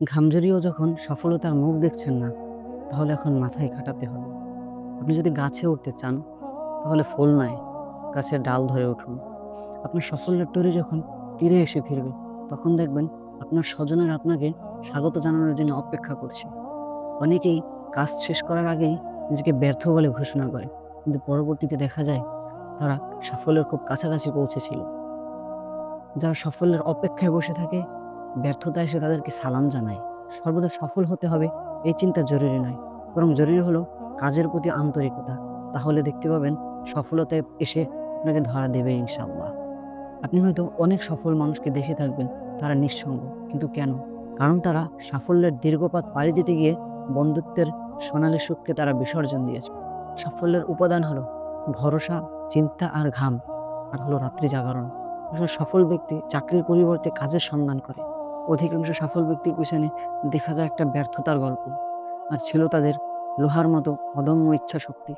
ঘামজড়িয়েও যখন সফলতার মুখ দেখছেন না, তাহলে এখন মাথায় খাটাতে হবে। আপনি যদি গাছে উঠতে চান, তাহলে ফুল নয় গাছের ডাল ধরে উঠুন। আপনার সাফল্যের তৈরি যখন তীরে এসে ফিরবে, তখন দেখবেন আপনার স্বজনের আপনাকে স্বাগত জানানোর জন্য অপেক্ষা করছে। অনেকেই কাজ শেষ করার আগেই নিজেকে ব্যর্থ বলে ঘোষণা করে, কিন্তু পরবর্তীতে দেখা যায় তারা সাফল্যের খুব কাছাকাছি পৌঁছেছিল। যারা সাফল্যের অপেক্ষায় বসে থাকে ব্যর্থতা এসে তাদেরকে সালাম জানায়। সর্বদা সফল হতে হবে এই চিন্তা জরুরি নয়, বরং জরুরি হলো কাজের প্রতি আন্তরিকতা। তাহলে দেখতে পাবেন সফলতায় এসে আপনাকে ধরা দেবে ইনশাআল্লাহ। আপনি হয়তো অনেক সফল মানুষকে দেখে থাকবেন, তারা নিঃসঙ্গ। কিন্তু কেন? কারণ তারা সাফল্যের দীর্ঘপাত পাড়ি দিতে গিয়ে বন্ধুত্বের সোনালী সুখকে তারা বিসর্জন দিয়েছে। সাফল্যের উপাদান হলো ভরসা, চিন্তা আর ঘাম, আর হলো রাত্রি জাগরণ সফল ব্যক্তি চাকরির পরিবর্তে কাজের সন্ধান করে। অধিকাংশ সফল ব্যক্তির পিছনে দেখা যায় একটা ব্যর্থতার গল্প। আর ছিল তাদের লোহার মতো অদম্য ইচ্ছা শক্তি,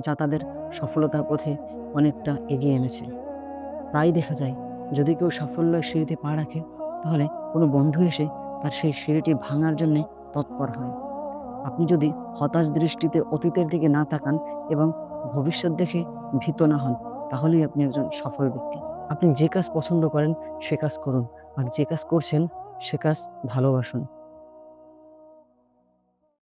যা তাদের সফলতার পথে অনেকটা এগিয়ে এনেছে। প্রায় দেখা যায়, যদি কেউ সাফল্যের সিঁড়িতে পা রাখে, তাহলে কোনো বন্ধু এসে তার সেই সিঁড়িটি ভাঙার জন্য তৎপর হয়। আপনি যদি হতাশ দৃষ্টিতে অতীতের দিকে না তাকান এবং ভবিষ্যৎ দেখে ভীত না হন, তাহলেই আপনি একজন সফল ব্যক্তি। আপনি যে কাজ পছন্দ করেন, সে কাজ করুন। আর যে কাজ করছেন সে কাজ ভালোবাসুন।